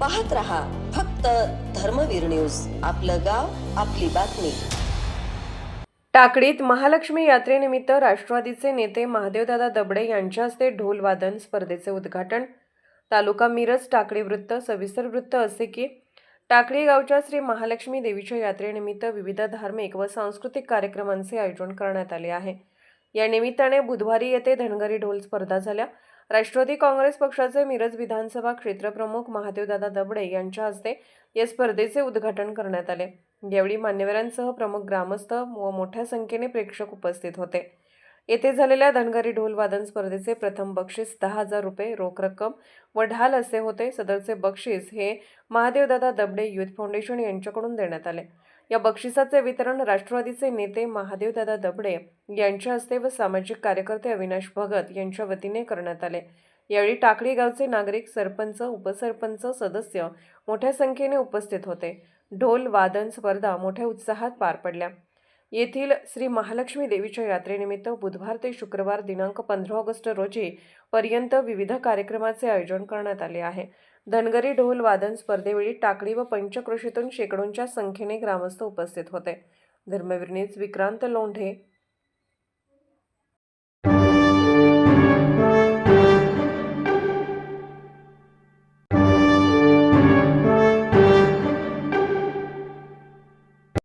पाहत रहा फक्त धर्मवीर न्यूज. आपलं गाव आपली बातमी. टाकडीत महालक्ष्मी यात्रेनिमित्त राष्ट्रवादीचे नेते महादेवदादा दबडे यांच्या हस्ते ढोलवादन स्पर्धेचे उद्घाटन. तालुका मिरज टाकळी वृत्त सविस्तर वृत्त असे की टाकळी गावच्या श्री महालक्ष्मी देवीच्या यात्रेनिमित्त विविध धार्मिक व सांस्कृतिक कार्यक्रमांचे आयोजन करण्यात आले आहे. या निमित्ताने बुधवारी येथे धनगरी ढोल स्पर्धा झाल्या. राष्ट्रवादी काँग्रेस पक्षाचे मिरज विधानसभा क्षेत्रप्रमुख महादेवदादा दबडे यांच्या हस्ते या स्पर्धेचे उद्घाटन करण्यात आले. यावेळी मान्यवरांसह प्रमुख ग्रामस्थ व मोठ्या संख्येने प्रेक्षक उपस्थित होते. येथे झालेल्या धनगरी ढोलवादन स्पर्धेचे प्रथम बक्षीस दहा हजार रुपये रोख रक्कम व ढाल असे होते. सदरचे बक्षीस हे महादेवदादा दबडे युथ फाउंडेशन यांच्याकडून देण्यात आले. या बक्षिसाचे वितरण राष्ट्रवादीचे नेते महादेवदादा दबडे यांच्या हस्ते व सामाजिक कार्यकर्ते अविनाश भगत यांच्या वतीने करण्यात आले. यावेळी टाकळी गावचे नागरिक सरपंच उपसरपंच सदस्य मोठ्या संख्येने उपस्थित होते. ढोल वादन स्पर्धा मोठ्या उत्साहात पार पडल्या. येथील श्री महालक्ष्मी देवीच्या यात्रेनिमित्त बुधवार ते शुक्रवार दिनांक पंधरा ऑगस्ट रोजी पर्यंत विविध कार्यक्रमाचे आयोजन करण्यात आले आहे. धनगरी ढोल वादन स्पर्धेवेळी टाकळी व पंचकृषीतून शेकडोंच्या संख्येने ग्रामस्थ उपस्थित होते. धर्मवीर न्यूज विक्रांत लोंढे.